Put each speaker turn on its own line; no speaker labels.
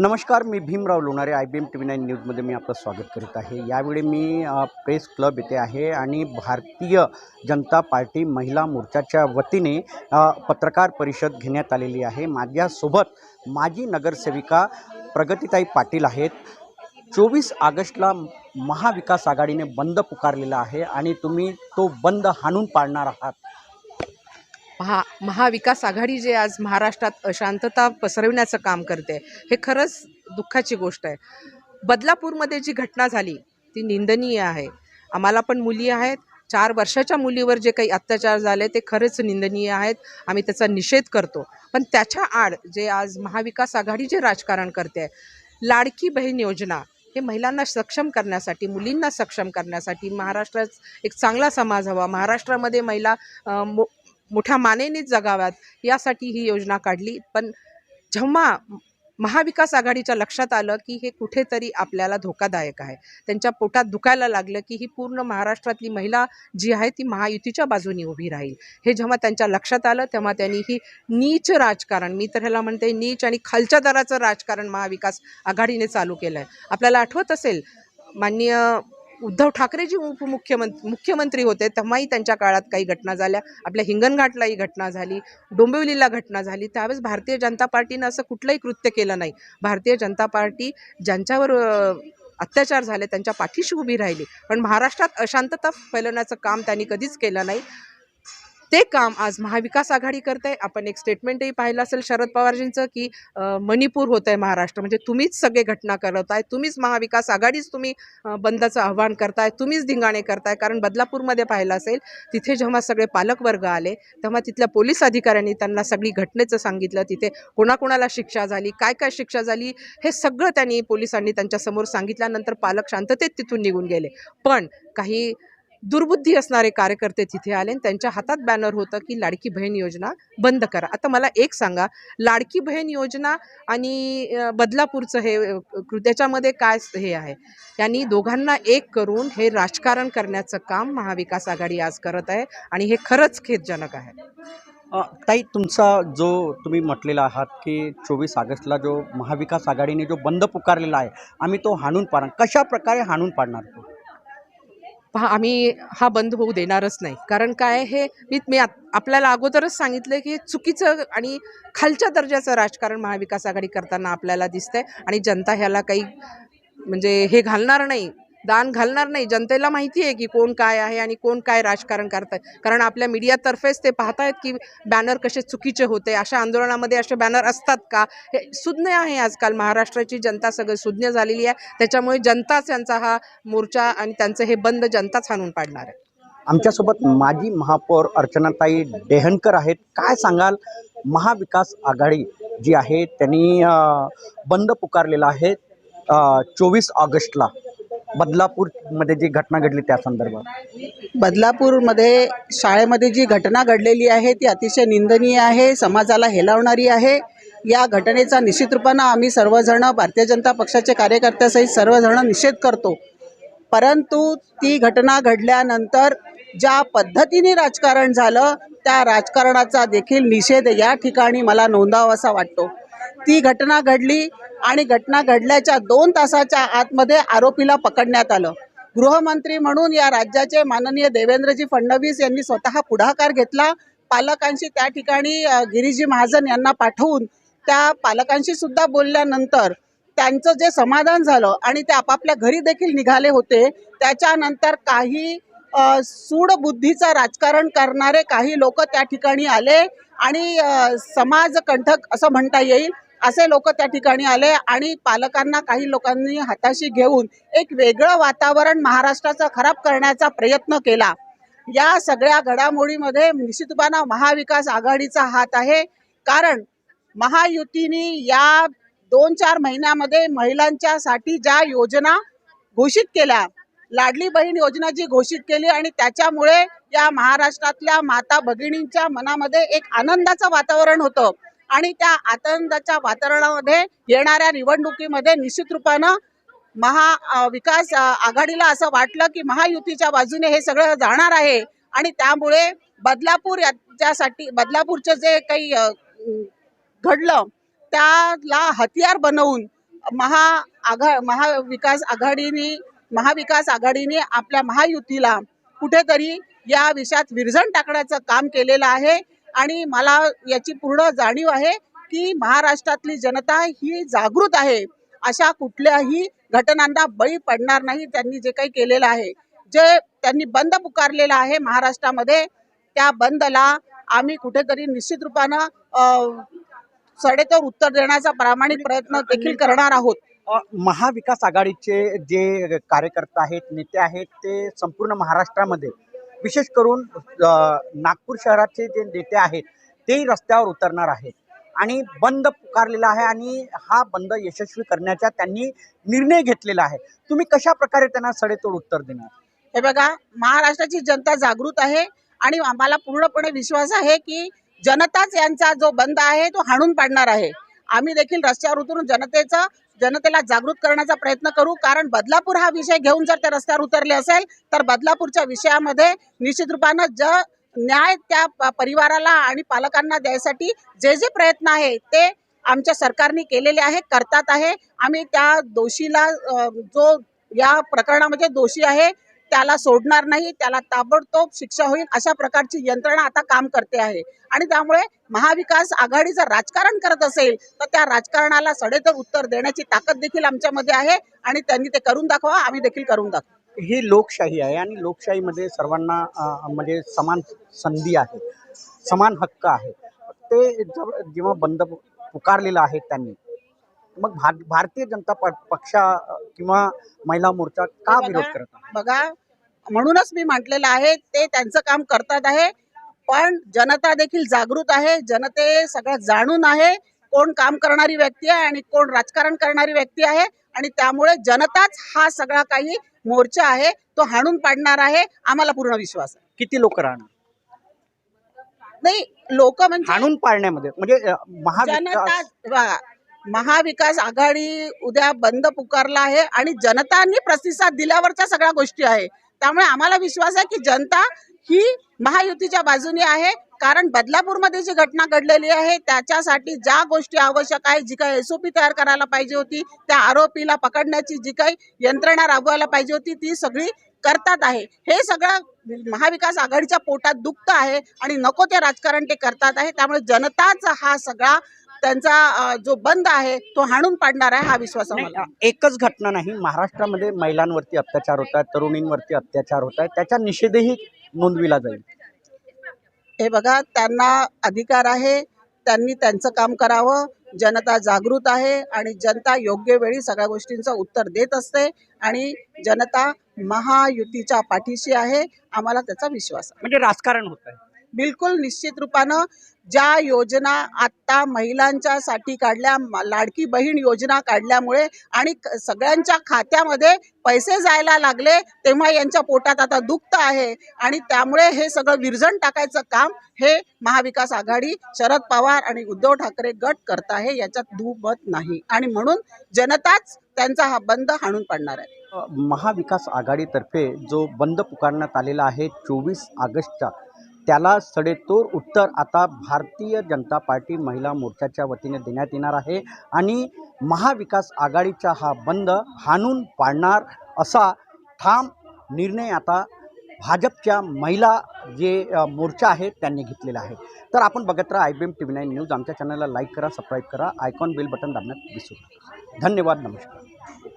नमस्कार मी Bhimrao Lonare I B M T V nine न्यूजमध्ये मी आपलं स्वागत करीत आहे. यावेळी मी प्रेस क्लब येथे आहे आणि भारतीय जनता पार्टी महिला मोर्चाच्या वतीने पत्रकार परिषद घेण्यात आलेली आहे. माझ्यासोबत माजी नगरसेविका प्रगतीताई पाटील आहेत. चोवीस ऑगस्टला महाविकास आघाडीने बंद पुकारलेला आहे आणि तुम्ही तो बंद हाणून पाडणार आहात.
महा महाविकास आघाडी जे आज महाराष्ट्रात अशांतता पसरविण्याचं काम करते हे खरंच दुःखाची गोष्ट आहे. बदलापूरमध्ये जी घटना झाली ती निंदनीय आहे. आम्हाला पण मुली आहेत. चार वर्षाच्या मुलीवर जे काही अत्याचार झाले ते खरंच निंदनीय आहेत. आम्ही त्याचा निषेध करतो. पण त्याच्या आड जे आज महाविकास आघाडी जे राजकारण करते लाडकी बहीण योजना हे महिलांना सक्षम करण्यासाठी मुलींना सक्षम करण्यासाठी महाराष्ट्रात एक चांगला समाज हवा. महाराष्ट्रामध्ये महिला मो मोठ्या मानेने जगाव्यात यासाठी ही योजना काढली. पण जेव्हा महाविकास आघाडीच्या लक्षात आलं की हे कुठेतरी आपल्याला धोकादायक आहे त्यांच्या पोटात दुखायला लागलं की ही पूर्ण महाराष्ट्रातली महिला जी आहे ती महायुतीच्या बाजूने उभी राहील. हे जेव्हा त्यांच्या लक्षात आलं तेव्हा त्यांनी ही नीच राजकारण मी तर ह्याला म्हणते नीच आणि खालच्या दराचं राजकारण महाविकास आघाडीने चालू केलं आहे आपल्याला आठवत असेल माननीय उद्धव ठाकरे जी उपमुख्यमंत्री मुख्यमंत्री होते तेव्हाही त्यांच्या काळात काही घटना झाल्या. आपल्या हिंगणघाटलाही घटना झाली डोंबिवलीला घटना झाली. त्यावेळेस भारतीय जनता पार्टीनं असं कुठलंही कृत्य केलं नाही. भारतीय जनता पार्टी ज्यांच्यावर अत्याचार झाले त्यांच्या पाठीशी उभी राहिली. पण महाराष्ट्रात अशांतता फैलवण्याचं काम त्यांनी कधीच केलं नाही. ते काम आज महाविकास आघाडी करत आहे आपण एक स्टेटमेंटही पाहिलं असेल शरद पवारजींचं की मणिपूर होत आहे महाराष्ट्र. म्हणजे तुम्हीच सगळे घटना करत आहे तुम्हीच महाविकास आघाडीच तुम्ही बंदाचं बंदचं आव्हान करताय तुम्हीच धिंगाणे करताय. कारण बदलापूरमध्ये पाहिलं असेल तिथे जेव्हा सगळे पालकवर्ग आले तेव्हा तिथल्या पोलीस अधिकाऱ्यांनी त्यांना सगळी घटनेचं सांगितलं. तिथे कोणाकोणाला शिक्षा झाली काय काय शिक्षा झाली हे सगळं त्यांनी पोलिसांनी त्यांच्यासमोर सांगितल्यानंतर पालक शांततेत तिथून निघून गेले. पण काही दुर्बुद्धी असणारे कार्यकर्ते तिथे आले आणि त्यांच्या हातात बॅनर होतं की लाडकी बहीण योजना बंद करा. आता मला एक सांगा लाडकी बहीण योजना आणि बदलापूरचं हे कृ- त्याच्यामध्ये काय हे आहे? यांनी दोघांना एक करून हे राजकारण करण्याचं काम महाविकास आघाडी आज करत आहे आणि हे खरंच खेदजनक आहे.
ताई तुमचा जो तुम्ही म्हटलेला आहात की चोवीस ऑगस्टला जो महाविकास आघाडीने जो बंद पुकारलेला आहे आम्ही तो हाणून पाडणार. कशा प्रकारे हाणून पाडणार तो?
पहा आम्ही हा बंद होऊ देणारच नाही. कारण काय हे मी मी आपल्याला अगोदरच सांगितलं की हे चुकीचं आणि खालच्या दर्जाचं राजकारण महाविकास आघाडी करताना आपल्याला दिसतंय आणि जनता ह्याला काही म्हणजे हे घालणार नाही. दान घालणार नाही. जनतेला माहिती आहे की कोण काय आहे आणि कोण काय राजकारण करत आहे कारण आपल्या मीडियातर्फेच ते पाहतायत की बॅनर कसे चुकीचे होते. अशा आंदोलनामध्ये असे बॅनर असतात का? हे सुज्ञ आहे आजकाल. महाराष्ट्राची जनता सगळं सुज्ञ झालेली आहे. त्याच्यामुळे जनताच यांचा हा मोर्चा आणि त्यांचं हे बंद जनताच हाणून पाडणार आहे.
आमच्यासोबत माजी महापौर अर्चनाताई डेहनकर आहेत. काय सांगाल? महाविकास आघाडी जी आहे त्यांनी बंद पुकारलेला आहे चोवीस ऑगस्टला. बदलापूरमध्ये जी घटना घडली त्या संदर्भात.
बदलापूरमध्ये शाळेमध्ये जी घटना घडलेली आहे ती अतिशय निंदनीय आहे समाजाला हेलावणारी आहे. या घटनेचा निश्चित रूपानं आम्ही सर्वजण भारतीय जनता पक्षाचे कार्यकर्त्यासहित सर्वजण निषेध करतो. परंतु ती घटना घडल्यानंतर ज्या पद्धतीने राजकारण झालं त्या राजकारणाचा देखील निषेध या ठिकाणी मला नोंदावासा वाटतो. ती घटना घडली आणि घटना घडल्याच्या दोन तासाच्या आतमध्ये आरोपीला पकडण्यात आलं. गृहमंत्री म्हणून या राज्याचे माननीय देवेंद्रजी फडणवीस यांनी स्वतः पुढाकार घेतला. पालकांशी त्या ठिकाणी गिरीजी महाजन यांना पाठवून त्या पालकांशी सुद्धा बोलल्यानंतर त्यांचं जे समाधान झालं आणि ते आपापल्या घरी देखील निघाले होते त्याच्यानंतर काही सूडबुद्धीचं राजकारण करणारे काही लोक त्या ठिकाणी आले आणि समाज समाजकंठक असं म्हणता येईल असे लोक त्या ठिकाणी आले आणि पालकांना काही लोकांनी हाताशी घेऊन एक वेगळं वातावरण महाराष्ट्राचं खराब करण्याचा प्रयत्न केला. या सगळ्या घडामोडीमध्ये निश्चितपणा महाविकास आघाडीचा हात आहे. कारण महायुतीने या दोन चार महिन्यामध्ये महिलांच्यासाठी ज्या योजना घोषित केल्या लाडली बहीण योजना जी घोषित केली आणि त्याच्यामुळे या महाराष्ट्रातल्या माता भगिनींच्या मनामध्ये एक आनंदाचं वातावरण होतं. आणि त्या आनंदाच्या वातावरणामध्ये येणाऱ्या निवडणुकीमध्ये निश्चित रूपानं महा विकास आघाडीला असं वाटलं की महायुतीच्या बाजूने हे सगळं जाणार आहे. आणि त्यामुळे बदलापूर याच्यासाठी बदलापूरचं जे काही घडलं त्याला हतियार बनवून महा आघा महाविकास आघाडीने महाविकास आघाडीने आपल्या महायुतीला कुठेतरी या विषयात विरजण टाकण्याचं काम केलेलं आहे. आणि मला याची पूर्ण जाणीव आहे की महाराष्ट्रातली जनता ही जागृत आहे. अशा कुठल्याही घटनांना बळी पडणार नाही त्यांनी जे काही केलेलं आहे. जे त्यांनी बंद पुकारलेलं आहे महाराष्ट्रामध्ये त्या बंदला आम्ही कुठेतरी निश्चित रूपानं अ, सडेतोड उत्तर देण्याचा प्रामाणिक प्रयत्न देखील करणार आहोत.
महाविकास आघाडीचे जे कार्यकर्ते आहेत नेते आहेत ते संपूर्ण महाराष्ट्रामध्ये विशेष करून नागपूर शहराचे जे नेते आहेत तेही रस्त्यावर उतरणार आहेत. आणि बंद पुकारलेला आहे आणि हा बंद यशस्वी करण्याचा त्यांनी निर्णय घेतलेला आहे. तुम्ही कशा प्रकारे त्यांना सडेतोड उत्तर देणार?
हे बघा महाराष्ट्राची जनता जागृत आहे आणि आम्हाला पूर्णपणे विश्वास आहे की जनताच यांचा जो बंद आहे तो हाणून पाडणार आहे. आम्ही देखील रस्त्यावर उतरून जनतेचा जनतेला जागृत करण्याचा प्रयत्न करू. कारण बदलापूर हा विषय घेऊन जर ते रस्त्यावर उतरले असेल तर बदलापूरच्या विषयामध्ये निश्चित रूपानं ज न्याय त्या परिवाराला आणि पालकांना द्यायसाठी जे जे प्रयत्न आहे ते आमच्या सरकारने केलेले आहे करतात आहे. आम्ही त्या दोषीला जो या प्रकरणामध्ये दोषी आहे त्याला सोडणार नाही त्याला ताबडतोब शिक्षा होईल अशा प्रकारची यंत्रणा आता काम करते आहे. आणि त्यामुळे महाविकास आघाडी जर राजकारण करत असेल तर त्या राजकारणाला सडेतर उत्तर देण्याची ताकद देखील आमच्यामध्ये आहे आणि त्यांनी ते करून दाखवा आम्ही देखील करून दाखवू.
ही लोकशाही आहे आणि लोकशाहीमध्ये सर्वांना म्हणजे समान संधी आहे समान हक्क आहे. ते जेव्हा बंद पुकारलेलं आहे त्यांनी मग भार भारतीय जनता पक्षा किंवा महिला मोर्चा का विरोध करत
बघा म्हणूनच मी म्हटलेलं आहे ते त्यांचं काम करतात आहे पण जनता देखील जागृत आहे जनते सगळं जाणून आहे कोण काम करणारी व्यक्ती आहे आणि कोण राजकारण करणारी व्यक्ती आहे आणि त्यामुळे जनताच हा सगळा काही मोर्चा आहे तो हाणून पाडणार आहे आम्हाला पूर्ण विश्वास आहे.
किती लोक राहणार?
नाही लोक म्हणजे
हाणून पाडण्यामध्ये म्हणजे अ,
जनता
महाविकास
आघाडी उद्या बंद पुकारला आहे आणि जनतांनी प्रतिसाद दिल्यावरच्या सगळ्या गोष्टी आहे. त्यामुळे आम्हाला विश्वास आहे की जनता ही महायुतीच्या बाजूने आहे. कारण बदलापूरमध्ये जी घटना घडलेली आहे त्याच्यासाठी ज्या गोष्टी आवश्यक आहे जी काही एसओपी तयार करायला पाहिजे होती त्या आरोपीला पकडण्याची जी काही यंत्रणा राबवायला पाहिजे होती ती सगळी करतात आहे. हे सगळं महाविकास आघाडीच्या पोटात दुखत आहे आणि नको ते राजकारण ते करतात आहे. त्यामुळे जनताच हा सगळा त्यांचा जो बंद आहे तो हाणून पाडणार आहे हा विश्वास आम्हाला.
एकच घटना नाही. महाराष्ट्रामध्ये महिलांवरती अत्याचार होत आहेत तरुणींवरती अत्याचार होत आहेत. त्याचा निषेधही नोंदविला जाईल.
हे बघा त्यांना अधिकार आहे त्यांनी त्यांचं काम करावं जनता जागृत आहे आणि जनता योग्य वेळी सगळ्या गोष्टींचं उत्तर देत असते आणि जनता महायुतीच्या पाठीशी आहे. आम्हाला त्याचा विश्वास
म्हणजे राजकारण होत आहे
बिलकुल निश्चित रूपानं ज्या योजना आत्ता महिलांच्या साठी काढल्या लाडकी बहीण योजना काढल्यामुळे आणि सगळ्यांच्या खात्यामध्ये पैसे जायला लागले तेव्हा यांच्या पोटात आता दुखत आहे आणि त्यामुळे हे सगळं विरजण टाकायचं काम हे महाविकास आघाडी शरद पवार आणि उद्धव ठाकरे गट करत आहे याच्यात दुमत नाही. आणि म्हणून जनताच त्यांचा हा बंद हाणून पाडणार आहे.
महाविकास आघाडीतर्फे जो बंद पुकारण्यात आलेला आहे चोवीस ऑगस्टचा त्याला सडेतोड उत्तर आता भारतीय जनता पार्टी महिला मोर्चाच्या वतीने देण्यात येणार आहे आणि महाविकास आघाडीचा हा बंद हाणून पाडणार असा ठाम निर्णय आता भाजपच्या महिला जे मोर्चा आहे त्यांनी घेतलेला आहे. तर आपण बघत राहा I B M T V nine news. आमच्या चॅनलला लाईक करा सबस्क्राईब करा आयकॉन बेल बटन दाबण्यात विसरू नका. धन्यवाद नमस्कार.